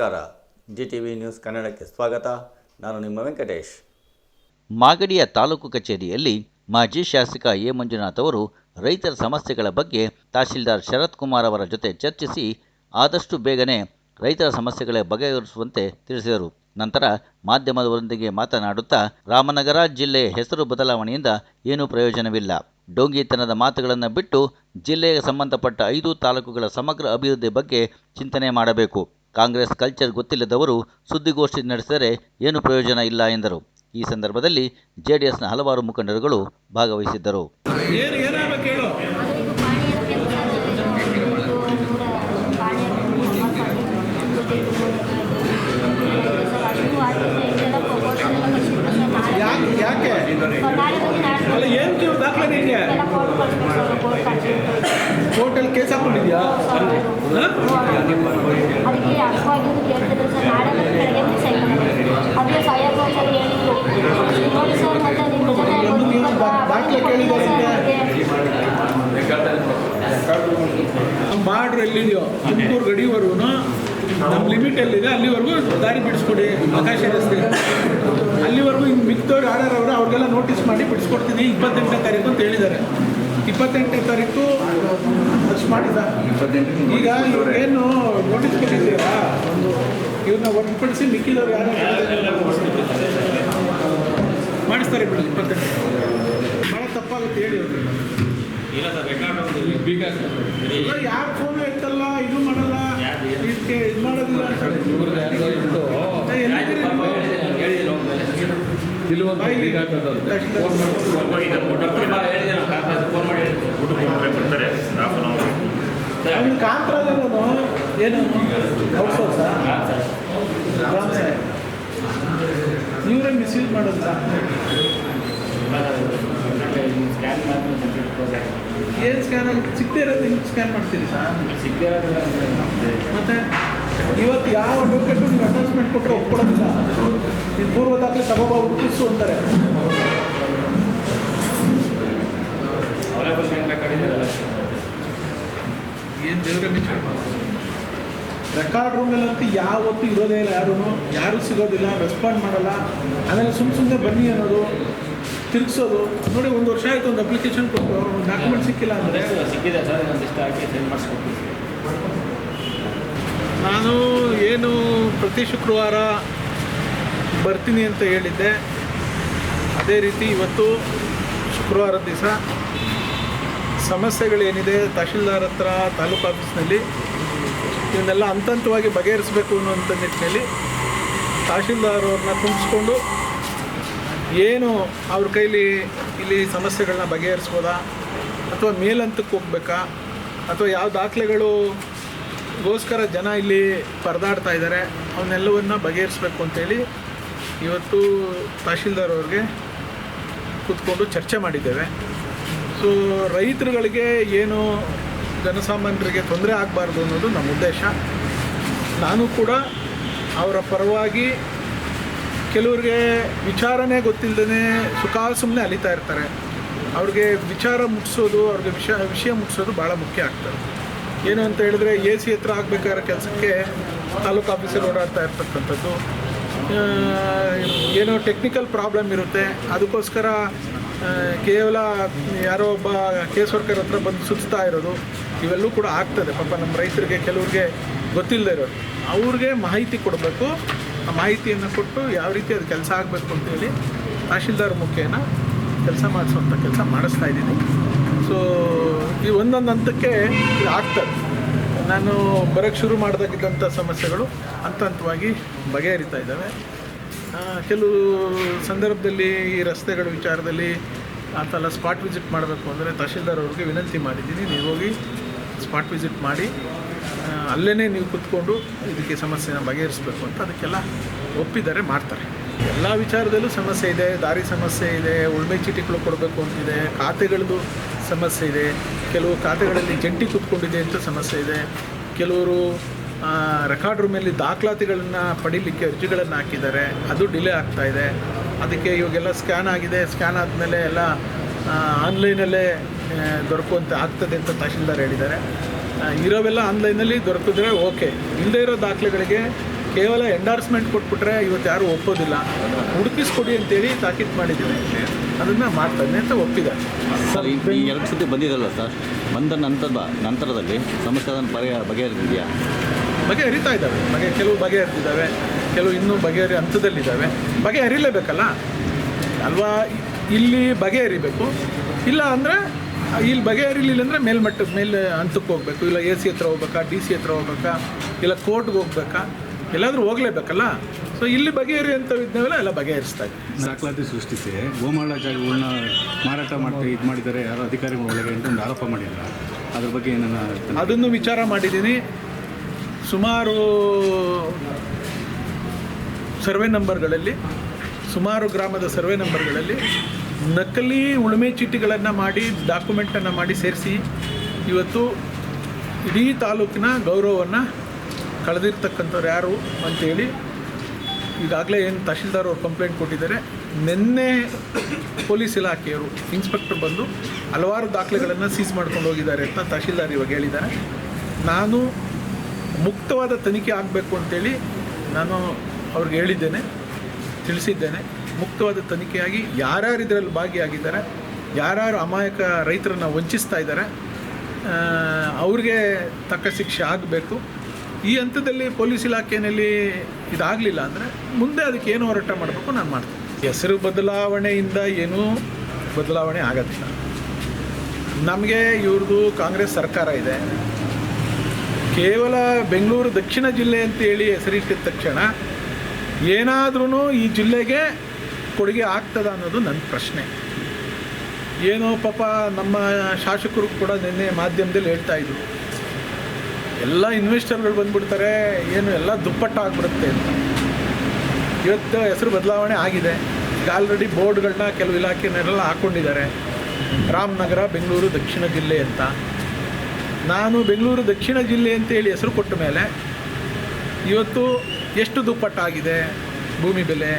ನಮಸ್ಕಾರ. G T V news ಕನ್ನಡಕ್ಕೆ ಸ್ವಾಗತ. ನಾನು ನಿಮ್ಮ ವೆಂಕಟೇಶ್. ಮಾಗಡಿಯ ತಾಲೂಕು ಕಚೇರಿಯಲ್ಲಿ ಮಾಜಿ ಶಾಸಕ ಎ ಮಂಜುನಾಥ್ ಅವರು ರೈತರ ಸಮಸ್ಯೆಗಳ ಬಗ್ಗೆ ತಹಶೀಲ್ದಾರ್ ಶರತ್ ಕುಮಾರ್ ಅವರ ಜೊತೆ ಚರ್ಚಿಸಿ ಆದಷ್ಟು ಬೇಗನೆ ರೈತರ ಸಮಸ್ಯೆಗಳ ಬಗೆಹರಿಸುವಂತೆ ತಿಳಿಸಿದರು. ನಂತರ ಮಾಧ್ಯಮದವರೊಂದಿಗೆ ಮಾತನಾಡುತ್ತಾ ರಾಮನಗರ ಜಿಲ್ಲೆಯ ಹೆಸರು ಬದಲಾವಣೆಯಿಂದ ಏನೂ ಪ್ರಯೋಜನವಿಲ್ಲ. ಡೋಂಗಿತನದ ಮಾತುಗಳನ್ನು ಬಿಟ್ಟು ಜಿಲ್ಲೆಗೆ ಸಂಬಂಧಪಟ್ಟ ಐದು ತಾಲೂಕುಗಳ ಸಮಗ್ರ ಅಭಿವೃದ್ಧಿ ಬಗ್ಗೆ ಚಿಂತನೆ ಮಾಡಬೇಕು. ಕಾಂಗ್ರೆಸ್ ಕಲ್ಚರ್ ಗೊತ್ತಿಲ್ಲದವರು ಸುದ್ದಿಗೋಷ್ಠಿ ನಡೆಸಿದರೆ ಏನು ಪ್ರಯೋಜನ ಇಲ್ಲ ಎಂದರು. ಈ ಸಂದರ್ಭದಲ್ಲಿ ಜೆಡಿಎಸ್ನ ಹಲವಾರು ಮುಖಂಡರುಗಳು ಭಾಗವಹಿಸಿದ್ದರು ಏನು ಏನಾಗಬೇಕು ಹೇಳು ಯಾಕೆ ಯಾಕೆ ಅಲ್ಲ ಏನು ನೀವು ದಾಖಲೆ ನಿಮಗೆ ಕೋರ್ಟಲ್ಲಿ ಕೇಸ್ ಹಾಕೊಂಡಿದ್ಯಾ ಮಾಡ್ರಿ ಎಲ್ಲಿದೆಯೋ? ತುಮಕೂರು ಗಡಿವರೆಗೂ. ನಮ್ಮ ಲಿಮಿಟ್ ಎಲ್ಲಿದೆ? ಅಲ್ಲಿವರೆಗೂ ದಾರಿ ಬಿಡಿಸ್ಕೊಡಿ. ಆಕಾಶ ರಸ್ತೆ ಅಲ್ಲಿವರೆಗೂ ಹಿಂಗೆ ಮಿಕ್ತವ್ರು ಯಾರ್ಯಾರು ಅವರು ಅವ್ರಿಗೆಲ್ಲ ನೋಟಿಸ್ ಮಾಡಿ ಬಿಡಿಸ್ಕೊಡ್ತೀನಿ. ಇಪ್ಪತ್ತೆಂಟನೇ ತಾರೀಕು ಅಂತ ಹೇಳಿದ್ದಾರೆ. ಇಪ್ಪತ್ತೆಂಟನೇ ತಾರೀಕು ಮಾಡಿದ. ಈಗ ಏನು ನೋಟಿಸ್ ಕೊಟ್ಟಿದ್ದೀರಾ? ಒಂದು ಇವ್ರನ್ನ ಹೊರತುಪಡಿಸಿ ಮಿಕ್ಕಿದವ್ರು ಯಾರು ಮಾಡಿಸ್ತಾರೆ ಬಿಡಿ ಇಪ್ಪತ್ತೆಂಟು. ಭಾಳ ತಪ್ಪಾಗುತ್ತೆ ಹೇಳಿ ಅವ್ರಿಗೆ ಯಾರು ಫೋನ್ ಎತ್ತಲ್ಲ ಇದು ಮಾಡಲ್ಲ ಇದು ಮಾಡೋದಿಲ್ಲ ಅಂತ ಹೇಳಿ. ಎಲ್ಲಿದ್ದೀರಿ ನೀವು? ಕಾಂತರಾಜನು ಏನು ಸರ್ ಇವರೇ ಮಿಸ್ಯೂಸ್ ಮಾಡೋದು ಏನು ಸ್ಕ್ಯಾನ್ ಆಗುತ್ತೆ ಸಿಗದೇ ಇರೋದು ಹಿಂಗೆ ಸ್ಕ್ಯಾನ್ ಮಾಡ್ತೀರಿ ಮತ್ತೆ ಇವತ್ತು ಯಾವ ಅಡ್ವೊಕೇಟು ನೀವು ಅಟ್ಯಾಚ್ಮೆಂಟ್ ಕೊಟ್ಟರೆ ಒಪ್ಕೊಳ್ಳೋದಿಲ್ಲ. ನೀವು ಪೂರ್ವ ದಾಖಲೆ ತಗೋಬ ಹುಟ್ಟಿಸು ಅಂತಾರೆ. ಏನು ದೇವರ ರೆಕಾರ್ಡ್ ರೂಮಲ್ಲಂತೂ ಯಾವತ್ತೂ ಇರೋದೇ ಇಲ್ಲ ಯಾರೂ ಯಾರೂ ಸಿಗೋದಿಲ್ಲ ರೆಸ್ಪಾಂಡ್ ಮಾಡಲ್ಲ. ಆಮೇಲೆ ಸುಮ್ಮ ಸುಮ್ಮನೆ ಬನ್ನಿ ಅನ್ನೋದು ತಿರುಗಿಸೋದು. ನೋಡಿ ಒಂದು ವರ್ಷ ಆಯಿತು ಒಂದು ಅಪ್ಲಿಕೇಶನ್ ಕೊಟ್ಟು ಡಾಕ್ಯುಮೆಂಟ್ ಸಿಕ್ಕಿಲ್ಲ ಅಂದರೆ. ಸಿಕ್ಕಿದೆ ಸರ್ ಇಷ್ಟ ಆಗಿ ಸೆಂಡ್ ಮಾಡಿಸ್ಕೊಡ್ತೀವಿ ನಾನು ಏನು ಪ್ರತಿ ಶುಕ್ರವಾರ ಬರ್ತೀನಿ ಅಂತ ಹೇಳಿದ್ದೆ. ಅದೇ ರೀತಿ ಇವತ್ತು ಶುಕ್ರವಾರದ ದಿವಸ ಸಮಸ್ಯೆಗಳೇನಿದೆ, ತಹಶೀಲ್ದಾರ್ ಹತ್ರ, ತಾಲೂಕು ಆಫೀಸ್ನಲ್ಲಿ, ಇವನ್ನೆಲ್ಲ ಹಂತ ಹಂತವಾಗಿ ಬಗೆಹರಿಸಬೇಕು ಅನ್ನುವಂಥ ನಿಟ್ಟಿನಲ್ಲಿ ತಹಶೀಲ್ದಾರ್ ಅವ್ರನ್ನ ತುಂಬಿಸ್ಕೊಂಡು ಏನು ಅವ್ರ ಕೈಲಿ ಇಲ್ಲಿ ಸಮಸ್ಯೆಗಳನ್ನ ಬಗೆಹರಿಸ್ಬೋದಾ, ಅಥವಾ ಮೇಲಂತಕ್ಕೆ ಹೋಗ್ಬೇಕಾ, ಅಥವಾ ಯಾವ ದಾಖಲೆಗಳು ಗೋಸ್ಕರ ಜನ ಇಲ್ಲಿ ಪರದಾಡ್ತಾ ಇದ್ದಾರೆ. ಅವನ್ನೆಲ್ಲವನ್ನ ಬಗೆಹರಿಸ್ಬೇಕು ಅಂತೇಳಿ ಇವತ್ತು ತಹಶೀಲ್ದಾರ್ ಅವ್ರಿಗೆ ಕೂತ್ಕೊಂಡು ಚರ್ಚೆ ಮಾಡಿದ್ದೇವೆ. ಸೊ ರೈತರುಗಳಿಗೆ ಏನು ಜನಸಾಮಾನ್ಯರಿಗೆ ತೊಂದರೆ ಆಗಬಾರ್ದು ಅನ್ನೋದು ನಮ್ಮ ಉದ್ದೇಶ. ನಾನು ಕೂಡ ಅವರ ಪರವಾಗಿ ಕೆಲವ್ರಿಗೆ ವಿಚಾರನೇ ಗೊತ್ತಿಲ್ಲದೇ ಸುಮ್ಮನೆ ಅಲಿತಾ ಇರ್ತಾರೆ. ಅವ್ರಿಗೆ ವಿಚಾರ ಮುಟ್ಸೋದು, ಅವ್ರಿಗೆ ವಿಷಯ ವಿಷಯ ಮುಟ್ಸೋದು ಭಾಳ ಮುಖ್ಯ ಆಗ್ತದೆ. ಏನು ಅಂತ ಹೇಳಿದ್ರೆ ಎ ಸಿ ಹತ್ರ ಆಗಬೇಕಾಗಿರೋ ಕೆಲಸಕ್ಕೆ ತಾಲೂಕು ಆಫೀಸಲ್ಲಿ ಓಡಾಡ್ತಾ ಇರ್ತಕ್ಕಂಥದ್ದು. ಏನೋ ಟೆಕ್ನಿಕಲ್ ಪ್ರಾಬ್ಲಮ್ ಇರುತ್ತೆ. ಅದಕ್ಕೋಸ್ಕರ ಕೇವಲ ಯಾರೋ ಒಬ್ಬ ಕೇಸ್ ವರ್ಕರ್ ಹತ್ರ ಬಂದು ಸುತ್ತಾ ಇರೋದು, ಇವೆಲ್ಲೂ ಕೂಡ ಆಗ್ತದೆ. ಪಾಪ ನಮ್ಮ ರೈತರಿಗೆ, ಕೆಲವ್ರಿಗೆ ಗೊತ್ತಿಲ್ಲದೆ ಇರೋದು. ಅವ್ರಿಗೆ ಮಾಹಿತಿ ಕೊಡಬೇಕು. ಆ ಮಾಹಿತಿಯನ್ನು ಕೊಟ್ಟು ಯಾವ ರೀತಿ ಅದು ಕೆಲಸ ಆಗಬೇಕು ಅಂತೇಳಿ ತಹಶೀಲ್ದಾರ್ ಮುಖೇನ ಕೆಲಸ ಮಾಡಿಸುವಂಥ ಕೆಲಸ ಮಾಡಿಸ್ತಾ ಇದ್ದೀನಿ. ಸೊ ಈ ಒಂದೊಂದು ಹಂತಕ್ಕೆ ಆಗ್ತದೆ. ನಾನು ಬರೋಕ್ಕೆ ಶುರು ಮಾಡಿದಾಗಿದ್ದಂಥ ಸಮಸ್ಯೆಗಳು ಹಂತ ಹಂತವಾಗಿ ಬಗೆಹರಿತಾ ಇದ್ದಾವೆ. ಆ, ಕೆಲವು ಸಂದರ್ಭದಲ್ಲಿ ಈ ರಸ್ತೆಗಳ ವಿಚಾರದಲ್ಲಿ ಅಂತೆಲ್ಲ ಸ್ಪಾಟ್ ವಿಸಿಟ್ ಮಾಡಬೇಕು ಅಂದರೆ ತಹಶೀಲ್ದಾರ್ ಅವ್ರಿಗೆ ವಿನಂತಿ ಮಾಡಿದ್ದೀನಿ. ನೀವು ಹೋಗಿ ಸ್ಪಾಟ್ ವಿಸಿಟ್ ಮಾಡಿ ಅಲ್ಲೇ ನೀವು ಕೂತ್ಕೊಂಡು ಇದಕ್ಕೆ ಸಮಸ್ಯೆನ ಬಗೆಹರಿಸಬೇಕು ಅಂತ ಅದಕ್ಕೆಲ್ಲ ಒಪ್ಪಿದ್ದಾರೆ ಮಾಡ್ತಾರೆ. ಎಲ್ಲ ವಿಚಾರದಲ್ಲೂ ಸಮಸ್ಯೆ ಇದೆ ದಾರಿ ಸಮಸ್ಯೆ ಇದೆ ಉಳ್ಮೆ ಚೀಟಿಗಳು ಕೊಡಬೇಕು ಅಂತಿದೆ ಖಾತೆಗಳದ್ದು ಸಮಸ್ಯೆ ಇದೆ. ಕೆಲವು ಖಾತೆಗಳಲ್ಲಿ ಜಂಟಿ ಕೂತ್ಕೊಂಡಿದೆ ಅಂತ ಸಮಸ್ಯೆ ಇದೆ. ಕೆಲವರು ರೆಕಾರ್ಡ್ ರೂಮಲ್ಲಿ ದಾಖಲಾತಿಗಳನ್ನು ಪಡೀಲಿಕ್ಕೆ ಅರ್ಜಿಗಳನ್ನು ಹಾಕಿದ್ದಾರೆ. ಅದು ಡಿಲೇ ಆಗ್ತಾ ಇದೆ. ಅದಕ್ಕೆ ಇವಾಗೆಲ್ಲ ಸ್ಕ್ಯಾನ್ ಆಗಿದೆ. ಸ್ಕ್ಯಾನ್ ಆದಮೇಲೆ ಎಲ್ಲ ಆನ್ಲೈನಲ್ಲೇ ದೊರಕುವಂತೆ ಆಗ್ತದೆ ಅಂತ ತಹಶೀಲ್ದಾರ್ ಹೇಳಿದ್ದಾರೆ. ಇರೋವೆಲ್ಲ ಆನ್ಲೈನಲ್ಲಿ ದೊರಕಿದ್ರೆ ಓಕೆ ಇಲ್ಲದೇ ಇರೋ ದಾಖಲೆಗಳಿಗೆ ಕೇವಲ ಎಂಡಾರ್ಸ್ಮೆಂಟ್ ಕೊಟ್ಬಿಟ್ರೆ ಇವತ್ತು ಯಾರು ಒಪ್ಪೋದಿಲ್ಲ. ಹುಡುಕಿಸ್ಕೊಡಿ ಅಂತೇಳಿ ತಾಕೀತು ಮಾಡಿದ್ದೀನಿ. ಅದನ್ನು ಮಾಡ್ತಾನೆ ಅಂತ ಒಪ್ಪಿದ್ದಾರೆ ಸರ್ ಈ ಎರಡು ಸತಿ ಬಂದಿದಲ್ಲ ಸರ್? ಬಂದ ನಂತರದ ನಂತರದಲ್ಲಿ ಸಮಸ್ಯೆ ಅದನ್ನು ಬಗೆ ಬಗೆಹರಿದಿದೆಯಾ? ಬಗೆಹರಿತಾ ಇದ್ದಾವೆ. ಬಗೆ ಕೆಲವು ಬಗೆಹರಿದಿದ್ದಾವೆ. ಕೆಲವು ಇನ್ನೂ ಬಗೆಹರಿ ಹಂತದಲ್ಲಿದ್ದಾವೆ. ಬಗೆಹರಿಲೇಬೇಕಲ್ಲ? ಅಲ್ವಾ? ಇಲ್ಲಿ ಬಗೆಹರಿಬೇಕು. ಇಲ್ಲ ಅಂದರೆ ಇಲ್ಲಿ ಬಗೆಹರಿಲಿಲ್ಲ ಅಂದರೆ ಮೇಲ್ಮಟ್ಟದ ಮೇಲೆ ಹಂತಕ್ಕೆ ಹೋಗ್ಬೇಕು. ಇಲ್ಲ ಎ ಸಿ ಹತ್ರ ಹೋಗ್ಬೇಕಾ ಡಿ ಸಿ ಹತ್ರ ಹೋಗ್ಬೇಕಾ ಇಲ್ಲ ಕೋರ್ಟ್ಗೆ ಹೋಗ್ಬೇಕಾ? ಎಲ್ಲಾದರೂ ಹೋಗಲೇಬೇಕಲ್ಲ? ಸೊ ಇಲ್ಲಿ ಬಗೆಹರಿ ಅಂತ ಇದ್ದಾವೆಲ್ಲ ಎಲ್ಲ ಬಗೆಹರಿಸ್ತಾ ಇದ್ದೀವಿ ದಾಖಲಾತಿ ಸೃಷ್ಟಿಸಿ ಗೋಮಾಳ ಜಾಗಗಳನ್ನ ಮಾರಾಟ ಮಾಡ್ತಾ ಇದು ಮಾಡಿದ್ದಾರೆ ಯಾರೋ ಅಧಿಕಾರಿ ಒಳಗೆ ಅಂತ ಒಂದು ಆರೋಪ ಮಾಡಿಲ್ಲ ಅದ್ರ ಬಗ್ಗೆ ಏನನ್ನ ಅದನ್ನು ವಿಚಾರ ಮಾಡಿದ್ದೀನಿ. ಸುಮಾರು ಸರ್ವೆ ನಂಬರ್ಗಳಲ್ಲಿ ಸುಮಾರು ಗ್ರಾಮದ ಸರ್ವೆ ನಂಬರ್ಗಳಲ್ಲಿ ನಕಲಿ ಉಳುಮೆ ಚೀಟಿಗಳನ್ನು ಮಾಡಿ ಡಾಕ್ಯುಮೆಂಟನ್ನು ಮಾಡಿ ಸೇರಿಸಿ ಇವತ್ತು ಇಡೀ ತಾಲೂಕಿನ ಗೌರವವನ್ನು ಕಳೆದಿರ್ತಕ್ಕಂಥವ್ರು ಯಾರು ಅಂತೇಳಿ ಈಗಾಗಲೇ ಏನು ತಹಶೀಲ್ದಾರ್ ಅವರು ಕಂಪ್ಲೇಂಟ್ ಕೊಟ್ಟಿದ್ದಾರೆ. ನಿನ್ನೆ ಪೊಲೀಸ್ ಇಲಾಖೆಯವರು ಇನ್ಸ್ಪೆಕ್ಟರ್ ಬಂದು ಹಲವಾರು ದಾಖಲೆಗಳನ್ನು ಸೀಸ್ ಮಾಡ್ಕೊಂಡು ಹೋಗಿದ್ದಾರೆ ಅಂತ ತಹಶೀಲ್ದಾರ್ ಇವಾಗ ಹೇಳಿದ್ದಾರೆ. ನಾನು ಮುಕ್ತವಾದ ತನಿಖೆ ಆಗಬೇಕು ಅಂತೇಳಿ ನಾನು ಅವ್ರಿಗೆ ಹೇಳಿದ್ದೇನೆ, ತಿಳಿಸಿದ್ದೇನೆ. ಮುಕ್ತವಾದ ತನಿಖೆಯಾಗಿ ಯಾರ್ಯಾರು ಇದರಲ್ಲಿ ಭಾಗಿಯಾಗಿದ್ದಾರೆ, ಯಾರ್ಯಾರು ಅಮಾಯಕ ರೈತರನ್ನು ವಂಚಿಸ್ತಾ ಇದ್ದಾರೆ ಅವ್ರಿಗೆ ತಕ್ಕ ಶಿಕ್ಷೆ ಆಗಬೇಕು. ಈ ಹಂತದಲ್ಲಿ ಪೊಲೀಸ್ ಇಲಾಖೆಯಲ್ಲಿ ಇದಾಗಲಿಲ್ಲ ಅಂದರೆ ಮುಂದೆ ಅದಕ್ಕೆ ಏನು ಹೋರಾಟ ಮಾಡಬೇಕು ನಾನು ಮಾಡ್ತೀನಿ. ಹೆಸರು ಬದಲಾವಣೆಯಿಂದ ಏನೂ ಬದಲಾವಣೆ ಆಗೋದಿಲ್ಲ. ನಮಗೆ ಇವ್ರದ್ದು ಕಾಂಗ್ರೆಸ್ ಸರ್ಕಾರ ಇದೆ. ಕೇವಲ ಬೆಂಗಳೂರು ದಕ್ಷಿಣ ಜಿಲ್ಲೆ ಅಂತೇಳಿ ಹೆಸರಿಟ್ಟಿದ ತಕ್ಷಣ ಏನಾದ್ರೂ ಈ ಜಿಲ್ಲೆಗೆ ಕೊಡುಗೆ ಆಗ್ತದ ಅನ್ನೋದು ನನ್ನ ಪ್ರಶ್ನೆ. ಏನೋ ಪಾಪ ನಮ್ಮ ಶಾಸಕರು ಕೂಡ ನಿನ್ನೆ ಮಾಧ್ಯಮದಲ್ಲಿ ಹೇಳ್ತಾ ಇದ್ರು. ಎಲ್ಲ ಇನ್ವೆಸ್ಟರ್ಗಳು ಬಂದ್ಬಿಡ್ತಾರೆ, ಏನು ಎಲ್ಲ ದುಪ್ಪಟ್ಟ ಆಗ್ಬಿಡುತ್ತೆ ಅಂತ. ಇವತ್ತು ಹೆಸರು ಬದಲಾವಣೆ ಆಗಿದೆ. ಈಗ ಆಲ್ರೆಡಿ ಬೋರ್ಡ್ಗಳನ್ನ ಕೆಲವು ಇಲಾಖೆನೆಲ್ಲ ಹಾಕ್ಕೊಂಡಿದ್ದಾರೆ ರಾಮನಗರ, ಬೆಂಗಳೂರು, ದಕ್ಷಿಣ ಜಿಲ್ಲೆ ಅಂತ. ನಾನು ಬೆಂಗಳೂರು, ದಕ್ಷಿಣ ಜಿಲ್ಲೆ ಅಂತೇಳಿ ಹೆಸರು ಕೊಟ್ಟ ಮೇಲೆ ಇವತ್ತು ಎಷ್ಟು ದುಪ್ಪಟ್ಟಾಗಿದೆ ಭೂಮಿ ಬೆಲೆ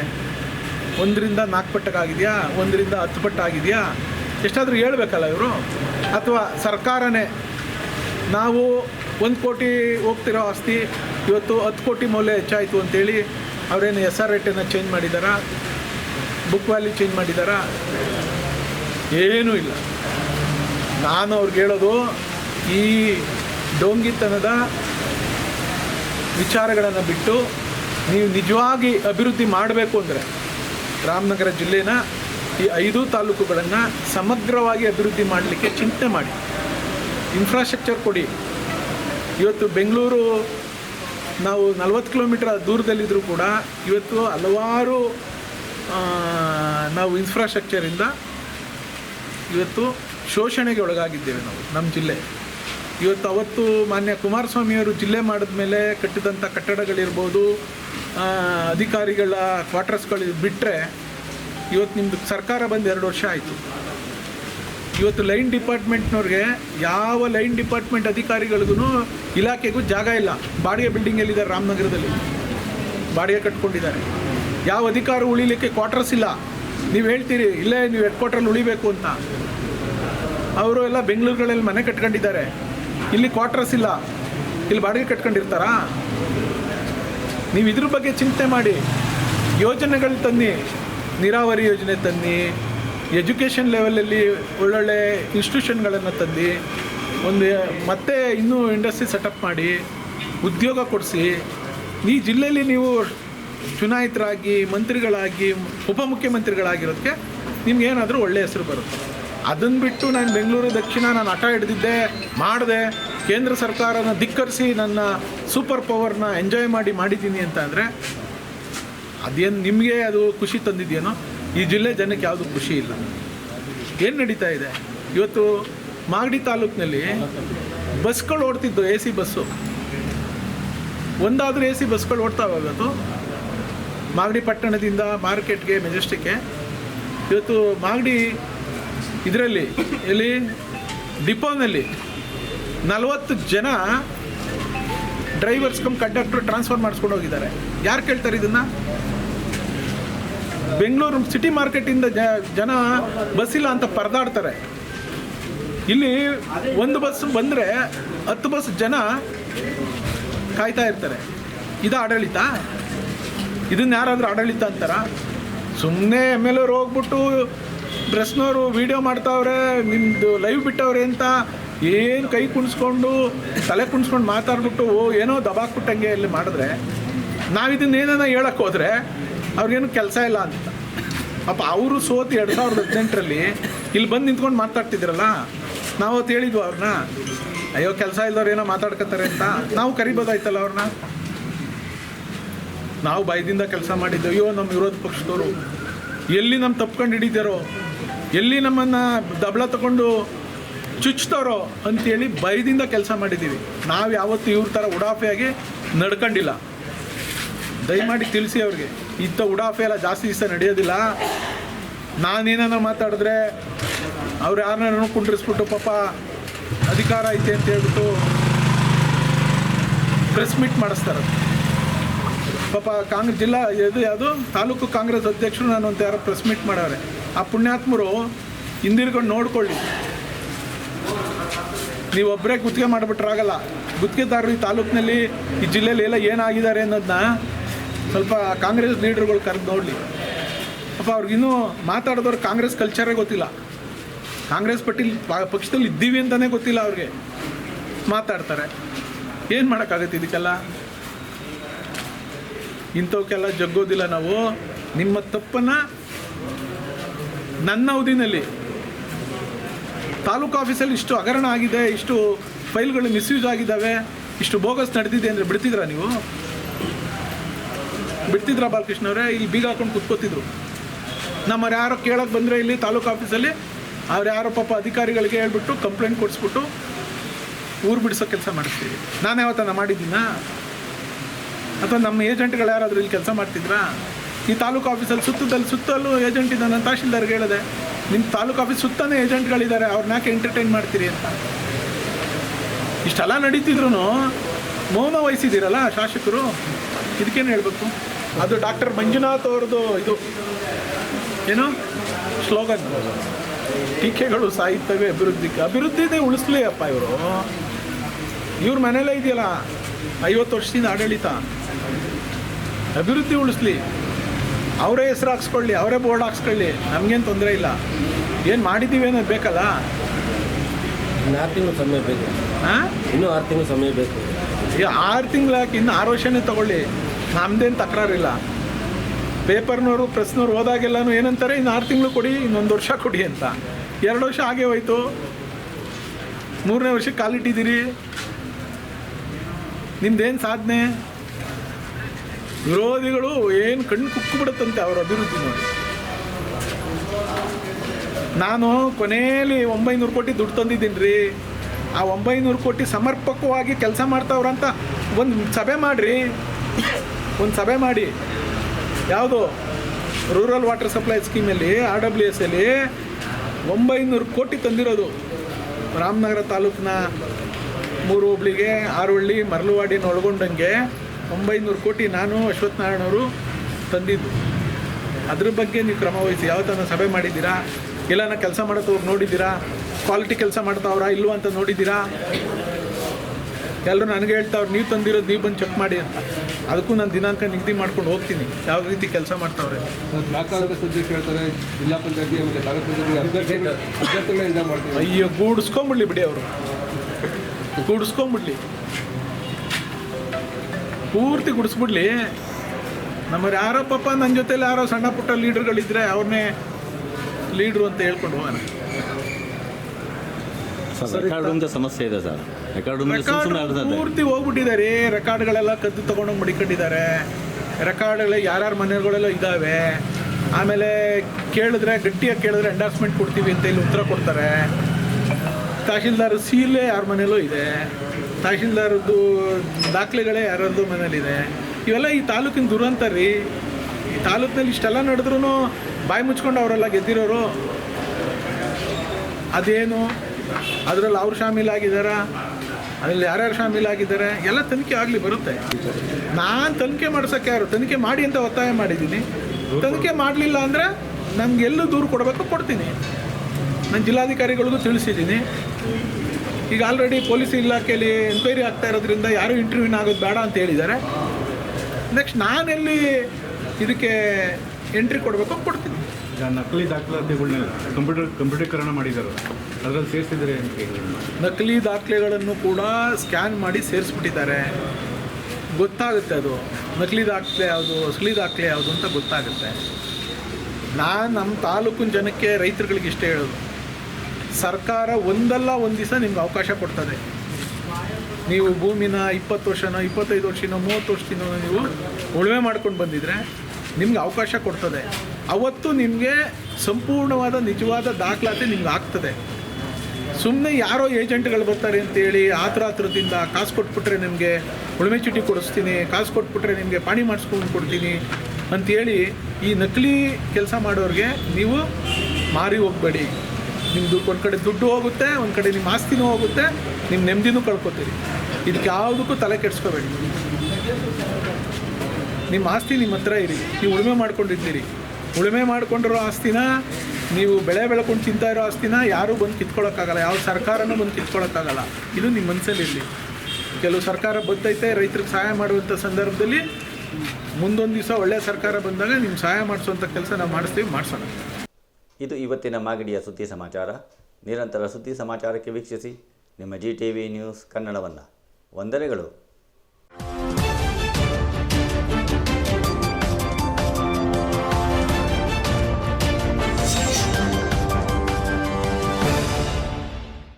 ಒಂದರಿಂದ ನಾಲ್ಕು ಪಟ್ಟಕ್ಕಾಗಿದೆಯಾ ಒಂದರಿಂದ ಹತ್ತು ಪಟ್ಟಾಗಿದೆಯಾ ಎಷ್ಟಾದರೂ ಹೇಳ್ಬೇಕಲ್ಲ ಇವರು? ಅಥವಾ ಸರ್ಕಾರನೇ ನಾವು ಒಂದು ಕೋಟಿ ಹೋಗ್ತಿರೋ ಆಸ್ತಿ ಇವತ್ತು ಹತ್ತು ಕೋಟಿ ಮೌಲ್ಯ ಹೆಚ್ಚಾಯಿತು ಅಂತೇಳಿ ಅವರೇನು ಎಸ್ ಆರ್ ರೇಟನ್ನು ಚೇಂಜ್ ಮಾಡಿದ್ದಾರಾ ಬುಕ್ ವ್ಯಾಲ್ಯೂ ಚೇಂಜ್ ಮಾಡಿದ್ದಾರಾ ಏನೂ ಇಲ್ಲ. ನಾನು ಅವ್ರಿಗೆ ಹೇಳೋದು ಈ ಡೋಂಗಿತನದ ವಿಚಾರಗಳನ್ನು ಬಿಟ್ಟು ನೀವು ನಿಜವಾಗಿ ಅಭಿವೃದ್ಧಿ ಮಾಡಬೇಕು ಅಂದರೆ ರಾಮನಗರ ಜಿಲ್ಲೆನ ಈ ಐದು ತಾಲೂಕುಗಳನ್ನು ಸಮಗ್ರವಾಗಿ ಅಭಿವೃದ್ಧಿ ಮಾಡಲಿಕ್ಕೆ ಚಿಂತೆ ಮಾಡಿ. ಇನ್ಫ್ರಾಸ್ಟ್ರಕ್ಚರ್ ಕೊಡಿ. ಇವತ್ತು ಬೆಂಗಳೂರು ನಾವು ನಲ್ವತ್ತು ಕಿಲೋಮೀಟರ್ ದೂರದಲ್ಲಿದ್ದರೂ ಕೂಡ ಇವತ್ತು ಹಲವಾರು ನಾವು ಇನ್ಫ್ರಾಸ್ಟ್ರಕ್ಚರಿಂದ ಇವತ್ತು ಶೋಷಣೆಗೆ ಒಳಗಾಗಿದ್ದೇವೆ ನಾವು, ನಮ್ಮ ಜಿಲ್ಲೆ. ಇವತ್ತು ಅವತ್ತು ಮಾನ್ಯ ಕುಮಾರಸ್ವಾಮಿಯವರು ಜಿಲ್ಲೆ ಮಾಡಿದ ಮೇಲೆ ಕಟ್ಟಿದಂಥ ಕಟ್ಟಡಗಳಿರ್ಬೋದು ಅಧಿಕಾರಿಗಳ ಕ್ವಾರ್ಟರ್ಸ್ಗಳು ಬಿಟ್ಟರೆ ಇವತ್ತು ನಿಮ್ಮದು ಸರ್ಕಾರ ಬಂದು ಎರಡು ವರ್ಷ ಆಯಿತು. ಇವತ್ತು ಲೈನ್ ಡಿಪಾರ್ಟ್ಮೆಂಟ್ನವ್ರಿಗೆ ಯಾವ ಲೈನ್ ಡಿಪಾರ್ಟ್ಮೆಂಟ್ ಅಧಿಕಾರಿಗಳಿಗೂ ಇಲಾಖೆಗೂ ಜಾಗ ಇಲ್ಲ. ಬಾಡಿಗೆ ಬಿಲ್ಡಿಂಗಲ್ಲಿದ್ದಾರೆ ರಾಮನಗರದಲ್ಲಿ. ಬಾಡಿಗೆ ಕಟ್ಕೊಂಡಿದ್ದಾರೆ. ಯಾವ ಅಧಿಕಾರ ಉಳಿಲಿಕ್ಕೆ ಕ್ವಾರ್ಟರ್ಸ್ ಇಲ್ಲ. ನೀವು ಹೇಳ್ತೀರಿ, ಇಲ್ಲೇ ನೀವು ಹೆಡ್ ಕ್ವಾರ್ಟ್ರಲ್ಲಿ ಉಳಿಬೇಕು ಅಂತ. ಅವರು ಎಲ್ಲ ಬೆಂಗಳೂರುಗಳಲ್ಲಿ ಮನೆ ಕಟ್ಕೊಂಡಿದ್ದಾರೆ. ಇಲ್ಲಿ ಕ್ವಾರ್ಟರ್ಸ್ ಇಲ್ಲ. ಇಲ್ಲಿ ಬಾಡಿಗೆ ಕಟ್ಕೊಂಡಿರ್ತಾರಾ? ನೀವು ಇದ್ರ ಬಗ್ಗೆ ಚಿಂತೆ ಮಾಡಿ. ಯೋಜನೆಗಳು ತನ್ನಿ. ನೀರಾವರಿ ಯೋಜನೆ ತನ್ನಿ. ಎಜುಕೇಷನ್ ಲೆವೆಲಲ್ಲಿ ಒಳ್ಳೊಳ್ಳೆ ಇನ್ಸ್ಟಿಟ್ಯೂಷನ್ಗಳನ್ನು ತಂದು ಒಂದು, ಮತ್ತೆ ಇನ್ನೂ ಇಂಡಸ್ಟ್ರಿ ಸೆಟಪ್ ಮಾಡಿ, ಉದ್ಯೋಗ ಕೊಡಿಸಿ, ಈ ಜಿಲ್ಲೆಯಲ್ಲಿ ನೀವು ಚುನಾಯಿತರಾಗಿ, ಮಂತ್ರಿಗಳಾಗಿ, ಉಪಮುಖ್ಯಮಂತ್ರಿಗಳಾಗಿರೋದಕ್ಕೆ ನಿಮ್ಗೇನಾದರೂ ಒಳ್ಳೆಯ ಹೆಸರು ಬರುತ್ತೆ. ಅದನ್ನು ಬಿಟ್ಟು ನಾನು ಬೆಂಗಳೂರು, ದಕ್ಷಿಣ ನಾನು ಹಠ ಹಿಡಿದಿದ್ದೆ ಮಾಡಿದೆ, ಕೇಂದ್ರ ಸರ್ಕಾರನ ಧಿಕ್ಕರಿಸಿ ನನ್ನ ಸೂಪರ್ ಪವರ್ನ ಎಂಜಾಯ್ ಮಾಡಿ ಮಾಡಿದ್ದೀನಿ ಅಂತ ಅಂದರೆ ಅದೇನು ನಿಮಗೆ ಅದು ಖುಷಿ ತಂದಿದೆಯೇನೋ? ಈ ಜಿಲ್ಲೆ ಜನಕ್ಕೆ ಯಾವುದು ಖುಷಿ ಇಲ್ಲ. ಏನು ನಡೀತಾ ಇದೆ? ಇವತ್ತು ಮಾಗಡಿ ತಾಲೂಕಿನಲ್ಲಿ ಬಸ್ಗಳು ಓಡ್ತಿದ್ದು, ಎ ಸಿ ಬಸ್ಸು. ಒಂದಾದರೂ ಎ ಸಿ ಬಸ್ಗಳು ಓಡ್ತಾವೆ ಇವತ್ತು. ಮಾಗಡಿ ಪಟ್ಟಣದಿಂದ ಮಾರ್ಕೆಟ್ಗೆ, ಮೆಜೆಸ್ಟಿಕ್ಗೆ. ಇವತ್ತು ಮಾಗಡಿ ಇದರಲ್ಲಿ ಎಲ್ಲಿ ಡಿಪೋನಲ್ಲಿ ನಲವತ್ತು ಜನ ಡ್ರೈವರ್ಸ್ ಕಮ್ ಕಂಡಕ್ಟರ್ ಟ್ರಾನ್ಸ್ಫರ್ ಮಾಡಿಸ್ಕೊಂಡು ಹೋಗಿದ್ದಾರೆ. ಯಾರು ಕೇಳ್ತಾರೆ ಇದನ್ನು? ಬೆಂಗಳೂರು ಸಿಟಿ ಮಾರ್ಕೆಟಿಂದ ಜನ ಬಸ್ ಇಲ್ಲ ಅಂತ ಪರದಾಡ್ತಾರೆ. ಇಲ್ಲಿ ಒಂದು ಬಸ್ ಬಂದರೆ ಹತ್ತು ಬಸ್ ಜನ ಕಾಯ್ತಾ ಇರ್ತಾರೆ. ಇದು ಆಡಳಿತ? ಇದನ್ನ ಯಾರಾದರೂ ಆಡಳಿತ ಅಂತಾರ? ಸುಮ್ಮನೆ ಎಂ ಎಲ್ ಅವ್ರು ಹೋಗ್ಬಿಟ್ಟು ಡ್ರೆಸ್ನವರು ವೀಡಿಯೋ ಮಾಡ್ತಾವ್ರೆ ನಿಮ್ಮದು ಲೈವ್ ಬಿಟ್ಟವ್ರೆ ಅಂತ ಏನು ಕೈ ಕುಣಿಸ್ಕೊಂಡು ತಲೆ ಕುಣಿಸ್ಕೊಂಡು ಮಾತಾಡ್ಬಿಟ್ಟು ಏನೋ ದಬಾಕ್ಬಿಟ್ಟಂಗೆ ಇಲ್ಲಿ ಮಾಡಿದ್ರೆ ನಾವು ಇದನ್ನ ಏನಾನ ಹೇಳಕ್ಕೆ ಹೋದರೆ ಅವ್ರಿಗೇನು ಕೆಲಸ ಇಲ್ಲ ಅಂತ. ಪಾಪ ಅವರು ಸೋತು ಎರಡು ಸಾವಿರದ ಹದಿನೆಂಟರಲ್ಲಿ ಇಲ್ಲಿ ಬಂದು ನಿಂತ್ಕೊಂಡು ಮಾತಾಡ್ತಿದ್ರಲ್ಲ, ನಾವು ಅವತ್ತು ಹೇಳಿದ್ವು ಅವ್ರನ್ನ ಅಯ್ಯೋ, ಕೆಲಸ ಇಲ್ಲದವ್ರು ಏನೋ ಮಾತಾಡ್ಕೋತಾರೆ ಅಂತ, ನಾವು ಕರಿಬೋದಾಯ್ತಲ್ಲ ಅವ್ರನ್ನ ನಾವು ಭಯದಿಂದ ಕೆಲಸ ಮಾಡಿದ್ದು ಅಯ್ಯೋ ನಮ್ಮ ವಿರೋಧ ಪಕ್ಷದವರು, ಎಲ್ಲಿ ನಮ್ಮ ತಪ್ಕೊಂಡು ಹಿಡಿತಾರೋ ಎಲ್ಲಿ ನಮ್ಮನ್ನು ದಬಳ ತಗೊಂಡು ಚುಚ್ತಾರೋ ಅಂತೇಳಿ ಭಯದಿಂದ ಕೆಲಸ ಮಾಡಿದ್ದೀವಿ. ನಾವು ಯಾವತ್ತೂ ಇವ್ರ ಥರ ಉಡಾಫೆಯಾಗಿ ನಡ್ಕೊಂಡಿಲ್ಲ. ದಯಮಾಡಿ ತಿಳಿಸಿ ಅವ್ರಿಗೆ. ಇಂಥ ಉಡಾಫೆ ಎಲ್ಲ ಜಾಸ್ತಿ ದಿವಸ ನಡೆಯೋದಿಲ್ಲ. ನಾನೇನ ಮಾತಾಡಿದ್ರೆ ಅವ್ರು ಯಾರನ್ನ ಕುಂಡ್ರಿಸ್ಬಿಟ್ಟು ಪಾಪ ಅಧಿಕಾರ ಐತೆ ಅಂತ ಹೇಳ್ಬಿಟ್ಟು ಪ್ರೆಸ್ ಮೀಟ್ ಮಾಡಿಸ್ತಾರೆ. ಪಾಪ ಕಾಂಗ್ರೆಸ್ ಜಿಲ್ಲಾ ಇದು ಯಾವುದು? ತಾಲೂಕು ಕಾಂಗ್ರೆಸ್ ಅಧ್ಯಕ್ಷರು ನಾನು ಅಂತ ಯಾರೋ ಪ್ರೆಸ್ ಮೀಟ್ ಮಾಡವ್ರೆ. ಆ ಪುಣ್ಯಾತ್ಮರು ಹಿಂದಿರ್ಕೊಂಡು ನೋಡ್ಕೊಳ್ಳಿ. ನೀವು ಒಬ್ಬರೇ ಗುತ್ತಿಗೆ ಮಾಡಿಬಿಟ್ರಾಗಲ್ಲ ಗುತ್ತಿಗೆದಾರರು ಈ ತಾಲೂಕಿನಲ್ಲಿ, ಈ ಜಿಲ್ಲೆಯಲ್ಲಿ ಎಲ್ಲ ಏನಾಗಿದ್ದಾರೆ ಅನ್ನೋದನ್ನ ಸ್ವಲ್ಪ ಕಾಂಗ್ರೆಸ್ ಲೀಡರ್ಗಳು ಕರೆದು ನೋಡಲಿ. ಅಪ್ಪ ಅವ್ರಿಗಿನ್ನೂ ಮಾತಾಡಿದವ್ರು ಕಾಂಗ್ರೆಸ್ ಕಲ್ಚರೇ ಗೊತ್ತಿಲ್ಲ. ಕಾಂಗ್ರೆಸ್ ಪಟ್ಟಿ ಪಕ್ಷದಲ್ಲಿ ಇದ್ದೀವಿ ಅಂತಲೇ ಗೊತ್ತಿಲ್ಲ ಅವ್ರಿಗೆ. ಮಾತಾಡ್ತಾರೆ. ಏನು ಮಾಡೋಕ್ಕಾಗತ್ತೆ ಇದಕ್ಕೆಲ್ಲ? ಇಂಥವಕ್ಕೆಲ್ಲ ಜಗ್ಗೋದಿಲ್ಲ ನಾವು. ನಿಮ್ಮ ತಪ್ಪನ್ನು ನನ್ನ ಅವಧಿನಲ್ಲಿ ತಾಲೂಕು ಆಫೀಸಲ್ಲಿ ಇಷ್ಟು ಹಗರಣ ಆಗಿದೆ, ಇಷ್ಟು ಫೈಲ್ಗಳು ಮಿಸ್ಯೂಸ್ ಆಗಿದ್ದಾವೆ, ಇಷ್ಟು ಬೋಗಸ್ ನಡೆದಿದೆ ಅಂದರೆ ಬಿಡ್ತಿದ್ರಾ ನೀವು? ಬಿಡ್ತಿದ್ರಾ ಬಾಲಕೃಷ್ಣ ಅವರೇ, ಇಲ್ಲಿ ಬೀಗ ಹಾಕೊಂಡು ಕುತ್ಕೋತಿದ್ರು. ನಮ್ಮವ್ರು ಯಾರೋ ಕೇಳೋಕೆ ಬಂದರೆ ಇಲ್ಲಿ ತಾಲೂಕು ಆಫೀಸಲ್ಲಿ, ಅವ್ರು ಯಾರೋ ಪಾಪ ಅಧಿಕಾರಿಗಳಿಗೆ ಹೇಳ್ಬಿಟ್ಟು ಕಂಪ್ಲೇಂಟ್ ಕೊಡಿಸ್ಬಿಟ್ಟು ಊರು ಬಿಡಿಸೋ ಕೆಲಸ ಮಾಡಿಸ್ತೀವಿ. ನಾನು ಯಾವತ್ತನ ಮಾಡಿದ್ದೀನ? ಅಥವಾ ನಮ್ಮ ಏಜೆಂಟ್ಗಳು ಯಾರಾದರೂ ಇಲ್ಲಿ ಕೆಲಸ ಮಾಡ್ತಿದ್ರಾ? ಈ ತಾಲೂಕು ಆಫೀಸಲ್ಲಿ ಸುತ್ತದಲ್ಲಿ ಸುತ್ತಲೂ ಏಜೆಂಟ್ ಇದ್ದಾನೆ ತಹಶೀಲ್ದಾರ್ಗೆ ಹೇಳಿದೆ. ನಿಮ್ಮ ತಾಲೂಕು ಆಫೀಸ್ ಸುತ್ತಾನೆ ಏಜೆಂಟ್ಗಳಿದ್ದಾರೆ ಅವ್ರನ್ನ ಯಾಕೆ ಎಂಟರ್ಟೈನ್ ಮಾಡ್ತೀರಿ ಅಂತ. ಇಷ್ಟೆಲ್ಲ ನಡೀತಿದ್ರು ಮೌನ ವಹಿಸಿದ್ದೀರಲ್ಲ ಶಾಸಕರು? ಇದಕ್ಕೇನು ಹೇಳಬೇಕು? ಅದು ಡಾಕ್ಟರ್ ಮಂಜುನಾಥ್ ಅವ್ರದ್ದು ಇದು. ಏನು ಸ್ಲೋಗನ್. ಟೀಕೆಗಳು ಸಾಹಿತ್ಯವೇ ಅಭಿವೃದ್ಧಿಗೆ ಅಭಿವೃದ್ಧಿನೇ ಉಳಿಸ್ಲಿ ಅಪ್ಪ ಇವರು. ಇವ್ರ ಮನೇಲೇ ಇದೆಯಲ್ಲ ಐವತ್ತು ವರ್ಷದಿಂದ ಆಡಳಿತ. ಅಭಿವೃದ್ಧಿ ಉಳಿಸ್ಲಿ. ಅವರೇ ಹೆಸರು ಹಾಕ್ಸ್ಕೊಳ್ಳಿ ಅವರೇ ಬೋರ್ಡ್ ಹಾಕ್ಸ್ಕೊಳ್ಳಿ ನಮಗೇನು ತೊಂದರೆ ಇಲ್ಲ. ಏನು ಮಾಡಿದ್ದೀವಿ ಅನ್ನೋದು ಬೇಕಲ್ಲ? ಇನ್ನು ಆರು ತಿಂಗಳು ಸಮಯ ಬೇಕು. ಹಾಂ ಇನ್ನೂ ಆರು ತಿಂಗಳು ಸಮಯ ಬೇಕು. ಈಗ ಆರು ತಿಂಗಳು ಹಾಕಿ ಇನ್ನೂ ಆರು ವರ್ಷನೇ ತಗೊಳ್ಳಿ. ನಮ್ದೇನು ತಕರಾರಿಲ್ಲ. ಪೇಪರ್ನವರು, ಪ್ರೆಸ್ನವ್ರು ಹೋದಾಗೆಲ್ಲನೂ ಏನಂತಾರೆ, ಇನ್ನು ಆರು ತಿಂಗಳು ಕೊಡಿ, ಇನ್ನೊಂದು ವರ್ಷ ಕೊಡಿ ಅಂತ. ಎರಡು ವರ್ಷ ಆಗೇ ಹೋಯ್ತು. ಮೂರನೇ ವರ್ಷಕ್ಕೆ ಕಾಲಿಟ್ಟಿದ್ದೀರಿ ನಿಮ್ದೇನು ಸಾಧನೆ? ವಿರೋಧಿಗಳು ಏನು ಕಣ್ಣು ಕುಕ್ಕಿಬಿಡುತ್ತಂತೆ ಅವರ ಅಭಿವೃದ್ಧಿ ನೋಡಿ. ನಾನು ಕೊನೆಯಲ್ಲಿ ಒಂಬೈನೂರು ಕೋಟಿ ದುಡ್ಡು ತಂದಿದ್ದೀನಿ ರೀ ಆ ಒಂಬೈನೂರು ಕೋಟಿ ಸಮರ್ಪಕವಾಗಿ ಕೆಲಸ ಮಾಡ್ತಾವ್ರಂತ ಒಂದು ಸಭೆ ಮಾಡಿರಿ. ಒಂದು ಸಭೆ ಮಾಡಿ, ಯಾವುದು ರೂರಲ್ ವಾಟರ್ ಸಪ್ಲೈ ಸ್ಕೀಮಲ್ಲಿ ಆರ್ ಡಬ್ಲ್ಯೂ ಎಸ್ ಅಲ್ಲಿ ಒಂಬೈನೂರು ಕೋಟಿ ತಂದಿರೋದು. ರಾಮನಗರ ತಾಲೂಕಿನ ಮೂರು ಹೋಬ್ಳಿಗೆ ಆರುಳ್ಳಿ ಮರಳುವಾಡಿನ ಒಳಗೊಂಡಂಗೆ ಒಂಬೈನೂರು ಕೋಟಿ ನಾನು ಅಶ್ವಥ್ ನಾರಾಯಣವರು ತಂದಿದ್ದು. ಅದ್ರ ಬಗ್ಗೆ ನೀವು ಕ್ರಮ ವಹಿಸಿ ಯಾವತ್ತನ ಸಭೆ ಮಾಡಿದ್ದೀರಾ? ಇಲ್ಲನ ಕೆಲಸ ಮಾಡೋದು ನೋಡಿದ್ದೀರಾ? ಕ್ವಾಲಿಟಿ ಕೆಲಸ ಮಾಡ್ತಾವ್ರಾ ಇಲ್ವಾ ಅಂತ ನೋಡಿದ್ದೀರಾ? ಎಲ್ಲರೂ ನನಗೆ ಹೇಳ್ತಾವ್ರು ನೀವು ತಂದಿರೋದು, ನೀವು ಬಂದು ಚೆಕ್ ಮಾಡಿ ಅಂತ. ಅದಕ್ಕೂ ನಾನು ದಿನಾಂಕ ನಿಗದಿ ಮಾಡ್ಕೊಂಡು ಹೋಗ್ತೀನಿ. ಯಾವ ರೀತಿ ಕೆಲಸ ಮಾಡ್ತಾವ್ರೆ? ಸುದ್ದಿ ಕೇಳ್ತಾರೆ ಜಿಲ್ಲಾ ಪಂಚಾಯತಿ ಆಮೇಲೆ ತಾಲೂಕು ಮಾಡ್ತೀವಿ. ಅಯ್ಯೋ ಕೂಡಿಸ್ಕೊಂಬಿಡ್ಲಿ ಬಿಡಿ ಅವರು. ಕೂಡಿಸ್ಕೊಂಬಿಡ್ಲಿ ಪೂರ್ತಿ ಗುಡಿಸ್ಬಿಡ್ಲಿ. ನಮ್ಮವ್ರು ಯಾರೋ ಪಾಪ ನನ್ನ ಜೊತೆಲಿ ಯಾರೋ ಸಣ್ಣ ಪುಟ್ಟ ಲೀಡರ್ಗಳಿದ್ರೆ ಅವ್ರನ್ನೇ ಲೀಡ್ರು ಅಂತ ಹೇಳ್ಕೊಂಡು ಹೋಗೋಣ. ಸರ್ಕಾರದಿಂದ ಸಮಸ್ಯೆ ಇದೆ ಸರ್. ರೆಕಾರ್ಡ್ ಪೂರ್ತಿ ಹೋಗ್ಬಿಟ್ಟಿದ್ದಾರೆ. ರೆಕಾರ್ಡ್ಗಳೆಲ್ಲ ಕದ್ದು ತಗೊಂಡೋಗಿ ಮಡಿಕೊಂಡಿದ್ದಾರೆ. ರೆಕಾರ್ಡ್ಗಳು ಯಾರ್ಯಾರ ಮನೆಗಳೆಲ್ಲ ಇದ್ದಾವೆ ಆಮೇಲೆ ಕೇಳಿದ್ರೆ ಗಟ್ಟಿಯಾಗಿ ಕೇಳಿದ್ರೆ ಎಂಡಾರ್ಸ್ಮೆಂಟ್ ಕೊಡ್ತೀವಿ ಅಂತ ಇಲ್ಲಿ ಉತ್ತರ ಕೊಡ್ತಾರೆ. ತಹಶೀಲ್ದಾರ್ ಸೀಲೇ ಯಾರ ಮನೇಲೂ ಇದೆ. ತಹಶೀಲ್ದಾರದ್ದು ದಾಖಲೆಗಳೇ ಯಾರದ್ದು ಮನೇಲಿದೆ ಇವೆಲ್ಲ ಈ ತಾಲೂಕಿನ ದುರಂತ ರೀ. ಈ ತಾಲೂಕಿನಲ್ಲಿ ಇಷ್ಟೆಲ್ಲ ನಡೆದ್ರೂ ಬಾಯಿ ಮುಚ್ಕೊಂಡು ಅವರೆಲ್ಲ ಗೆದ್ದಿರೋರು ಅದೇನು? ಅದರಲ್ಲಿ ಅವ್ರು ಶಾಮೀಲಾಗಿದ್ದಾರಾ ಅದರಲ್ಲಿ ಯಾರ್ಯಾರು ಶಾಮೀಲಾಗಿದ್ದಾರೆ ಎಲ್ಲ ತನಿಖೆ ಆಗಲಿ ಬರುತ್ತೆ. ನಾನು ತನಿಖೆ ಮಾಡ್ಸೋಕ್ಕೆ ಯಾರು? ತನಿಖೆ ಮಾಡಿ ಅಂತ ಒತ್ತಾಯ ಮಾಡಿದ್ದೀನಿ. ತನಿಖೆ ಮಾಡಲಿಲ್ಲ ಅಂದರೆ ನಮ್ಗೆ ಎಲ್ಲೂ ದೂರು ಕೊಡಬೇಕು ಕೊಡ್ತೀನಿ. ನಾನು ಜಿಲ್ಲಾಧಿಕಾರಿಗಳಿಗೂ ತಿಳಿಸಿದ್ದೀನಿ. ಈಗ ಆಲ್ರೆಡಿ ಪೊಲೀಸ್ ಇಲಾಖೆಯಲ್ಲಿ ಎನ್ಕ್ವೈರಿ ಆಗ್ತಾ ಇರೋದ್ರಿಂದ ಯಾರೂ ಇಂಟರ್ವ್ಯೂನ ಆಗೋದು ಬೇಡ ಅಂತ ಹೇಳಿದ್ದಾರೆ. ನೆಕ್ಸ್ಟ್ ನಾನೆಲ್ಲಿ ಇದಕ್ಕೆ ಎಂಟ್ರಿ ಕೊಡಬೇಕು ಕೊಡ್ತೀನಿ. ನಕಲಿ ದಾಖಲಾತಿಗಳನ್ನೆಲ್ಲ ಕಂಪ್ಯೂಟರ್ ಕಂಪ್ಯೂಟರೀಕರಣ ಮಾಡಿದ್ದಾರೆ ಅದರಲ್ಲಿ ಸೇರಿಸಿದರೆ ಅಂತ ನಕಲಿ ದಾಖಲೆಗಳನ್ನು ಕೂಡ ಸ್ಕ್ಯಾನ್ ಮಾಡಿ ಸೇರಿಸ್ಬಿಟ್ಟಿದ್ದಾರೆ. ಗೊತ್ತಾಗುತ್ತೆ ಅದು. ನಕಲಿ ದಾಖಲೆ ಯಾವುದು ಅಸಲಿ ದಾಖಲೆ ಯಾವುದು ಅಂತ ಗೊತ್ತಾಗುತ್ತೆ. ನಾನು ನಮ್ಮ ತಾಲೂಕಿನ ಜನಕ್ಕೆ ರೈತರುಗಳಿಗೆ ಇಷ್ಟೇ ಹೇಳೋದು. ಸರ್ಕಾರ ಒಂದಲ್ಲ ಒಂದು ದಿವಸ ನಿಮ್ಗೆ ಅವಕಾಶ ಕೊಡ್ತದೆ. ನೀವು ಭೂಮಿನ ಇಪ್ಪತ್ತು ವರ್ಷನೋ, ಇಪ್ಪತ್ತೈದು ವರ್ಷನೋ, ಮೂವತ್ತು ವರ್ಷದಿಂದ ನೀವು ಉಳುಮೆ ಮಾಡ್ಕೊಂಡು ಬಂದಿದ್ರೆ ನಿಮ್ಗೆ ಅವಕಾಶ ಕೊಡ್ತದೆ. ಅವತ್ತು ನಿಮಗೆ ಸಂಪೂರ್ಣವಾದ, ನಿಜವಾದ ದಾಖಲಾತಿ ನಿಮ್ಗೆ ಆಗ್ತದೆ. ಸುಮ್ಮನೆ ಯಾರೋ ಏಜೆಂಟ್ಗಳು ಬರ್ತಾರೆ ಅಂತೇಳಿ ಆತರ ಹತ್ರದಿಂದ ಕಾಸು ಕೊಟ್ಬಿಟ್ರೆ ನಿಮಗೆ ಉಳುಮೆ ಚೀಟಿ ಕೊಡಿಸ್ತೀನಿ, ಕಾಸು ಕೊಟ್ಬಿಟ್ರೆ ನಿಮಗೆ ಪಾಣಿ ಮಾಡಿಸ್ಕೊಂಡು ಕೊಡ್ತೀನಿ ಅಂಥೇಳಿ ಈ ನಕಲಿ ಕೆಲಸ ಮಾಡೋರಿಗೆ ನೀವು ಮಾರಿ ಹೋಗಬೇಡಿ. ನಿಮ್ಮದು ಒಂದು ಕಡೆ ದುಡ್ಡು ಹೋಗುತ್ತೆ, ಒಂದು ಕಡೆ ನಿಮ್ಮ ಆಸ್ತಿನೂ ಹೋಗುತ್ತೆ ನಿಮ್ಮ ನೆಮ್ಮದಿನೂ ಕಳ್ಕೊತೀರಿ. ಇದಕ್ಕೆ ಯಾವುದಕ್ಕೂ ತಲೆ ಕೆಡಿಸ್ಕೋಬೇಡಿ. ನಿಮ್ಮ ಆಸ್ತಿ ನಿಮ್ಮ ಹತ್ರ ಇರಿ. ನೀವು ಉಳುಮೆ ಮಾಡ್ಕೊಂಡಿದ್ದೀರಿ. ಉಳುಮೆ ಮಾಡಿಕೊಂಡಿರೋ ಆಸ್ತಿನ ನೀವು ಬೆಳೆ ಬೆಳ್ಕೊಂಡು ತಿಂತಾ ಇರೋ ಆಸ್ತಿನ ಯಾರೂ ಬಂದು ಕಿತ್ಕೊಳ್ಳೋಕ್ಕಾಗಲ್ಲ. ಯಾವ ಸರ್ಕಾರನೂ ಬಂದು ಕಿತ್ಕೊಳ್ಳೋಕ್ಕಾಗಲ್ಲ. ಇದು ನಿಮ್ಮ ಮನಸ್ಸಲ್ಲಿರಲಿ ಕೆಲವು ಸರ್ಕಾರ ಬಂದೈತೆ ರೈತರಿಗೆ ಸಹಾಯ ಮಾಡುವಂಥ ಸಂದರ್ಭದಲ್ಲಿ ಮುಂದೊಂದು ದಿವಸ ಒಳ್ಳೆಯ ಸರ್ಕಾರ ಬಂದಾಗ ನಿಮ್ಮ ಸಹಾಯ ಮಾಡಿಸುವಂಥ ಕೆಲಸ ನಾವು ಮಾಡಿಸ್ತೀವಿ, ಮಾಡಿಸೋಣ. ಇದು ಇವತ್ತಿನ ಮಾಗಡಿಯ ಸುದ್ದಿ ಸಮಾಚಾರ. ನಿರಂತರ ಸುದ್ದಿ ಸಮಾಚಾರಕ್ಕೆ ವೀಕ್ಷಿಸಿ. ನಿಮ್ಮ ಜಿ ಟಿ ವಿ ನ್ಯೂಸ್ ಕನ್ನಡವನ್ನು. ವಂದನೆಗಳು.